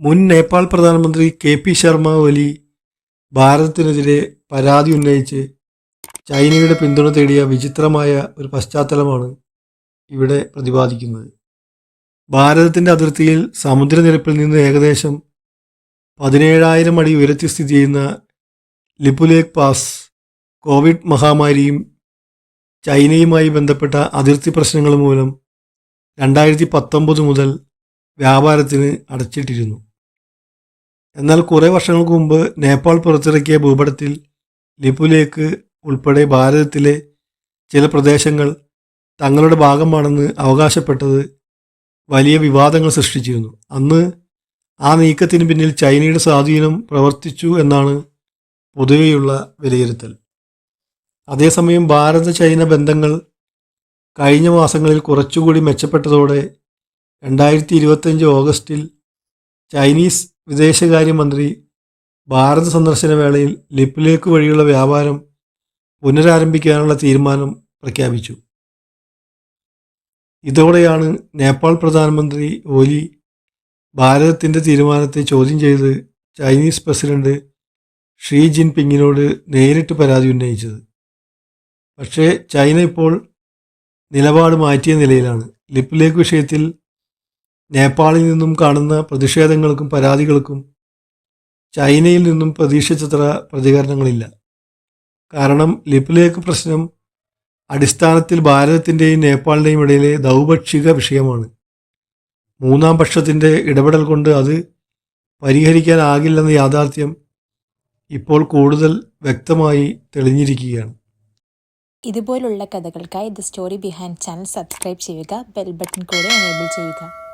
മുൻ നേപ്പാൾ പ്രധാനമന്ത്രി K P Sharma Oli ഭാരതത്തിനെതിരെ പരാതി ഉന്നയിച്ച് ചൈനയുടെ പിന്തുണ തേടിയ വിചിത്രമായ ഒരു പശ്ചാത്തലമാണ് ഇവിടെ പ്രതിപാദിക്കുന്നത്. ഭാരതത്തിന്റെ അതിർത്തിയിൽ സമുദ്രനിരപ്പിൽ നിന്ന് ഏകദേശം പതിനേഴായിരം അടി ഉയരത്തിൽ സ്ഥിതി ചെയ്യുന്ന ലിപുലേക് പാസ് കോവിഡ് മഹാമാരിയും ചൈനയുമായി ബന്ധപ്പെട്ട അതിർത്തി പ്രശ്നങ്ങൾ മൂലം രണ്ടായിരത്തി പത്തൊമ്പത് മുതൽ വ്യാപാരത്തിന് അടച്ചിട്ടിരുന്നു. എന്നാൽ കുറേ വർഷങ്ങൾക്ക് മുമ്പ് നേപ്പാൾ പുറത്തിറക്കിയ ഭൂപടത്തിൽ ലിപുലേക്ക് ഉൾപ്പെടെ ഭാരതത്തിലെ ചില പ്രദേശങ്ങൾ തങ്ങളുടെ ഭാഗമാണെന്ന് അവകാശപ്പെട്ടത് വലിയ വിവാദങ്ങൾ സൃഷ്ടിച്ചിരുന്നു. അന്ന് ആ നീക്കത്തിന് പിന്നിൽ ചൈനയുടെ സ്വാധീനം പ്രവർത്തിച്ചു എന്നാണ് പൊതുവെയുള്ള വിലയിരുത്തൽ. അതേസമയം ഭാരത ചൈന ബന്ധങ്ങൾ കഴിഞ്ഞ മാസങ്ങളിൽ കുറച്ചുകൂടി മെച്ചപ്പെട്ടതോടെ രണ്ടായിരത്തി ഇരുപത്തഞ്ച് ഓഗസ്റ്റിൽ ചൈനീസ് വിദേശകാര്യമന്ത്രി ഭാരത സന്ദർശന വേളയിൽ ലിപ്പിലേക്ക് വഴിയുള്ള വ്യാപാരം പുനരാരംഭിക്കാനുള്ള തീരുമാനം പ്രഖ്യാപിച്ചു. ഇതോടെയാണ് നേപ്പാൾ പ്രധാനമന്ത്രി ഓലി ഭാരതത്തിന്റെ തീരുമാനത്തെ ചോദ്യം ചെയ്ത് ചൈനീസ് പ്രസിഡന്റ് ഷീ ജിൻപിങ്ങിനോട് നേരിട്ട് പരാതി ഉന്നയിച്ചത്. പക്ഷേ ചൈന ഇപ്പോൾ നിലപാട് മാറ്റിയ നിലയിലാണ്. ലിപ്പിലേക്ക് വിഷയത്തിൽ നേപ്പാളിൽ നിന്നും കാണുന്ന പ്രതിഷേധങ്ങൾക്കും പരാതികൾക്കും ചൈനയിൽ നിന്നും പ്രതീക്ഷിച്ചത്ര പ്രതികരണങ്ങളില്ല. കാരണം ലിപ്ലേക്ക് പ്രശ്നം അടിസ്ഥാനത്തിൽ ഭാരതത്തിന്റെയും നേപ്പാളിന്റെയും ഇടയിലെ ദൗപക്ഷിക വിഷയമാണ്. മൂന്നാം പക്ഷത്തിന്റെ ഇടപെടൽ കൊണ്ട് അത് പരിഹരിക്കാനാകില്ലെന്ന യാഥാർത്ഥ്യം ഇപ്പോൾ കൂടുതൽ വ്യക്തമായി തെളിഞ്ഞിരിക്കുകയാണ്. ഇതുപോലുള്ള കഥകൾക്കായി the story behind channel subscribe ചെയ്യുക ബെൽ ബട്ടൺ കൂടെ എനേബിൾ ചെയ്യുക.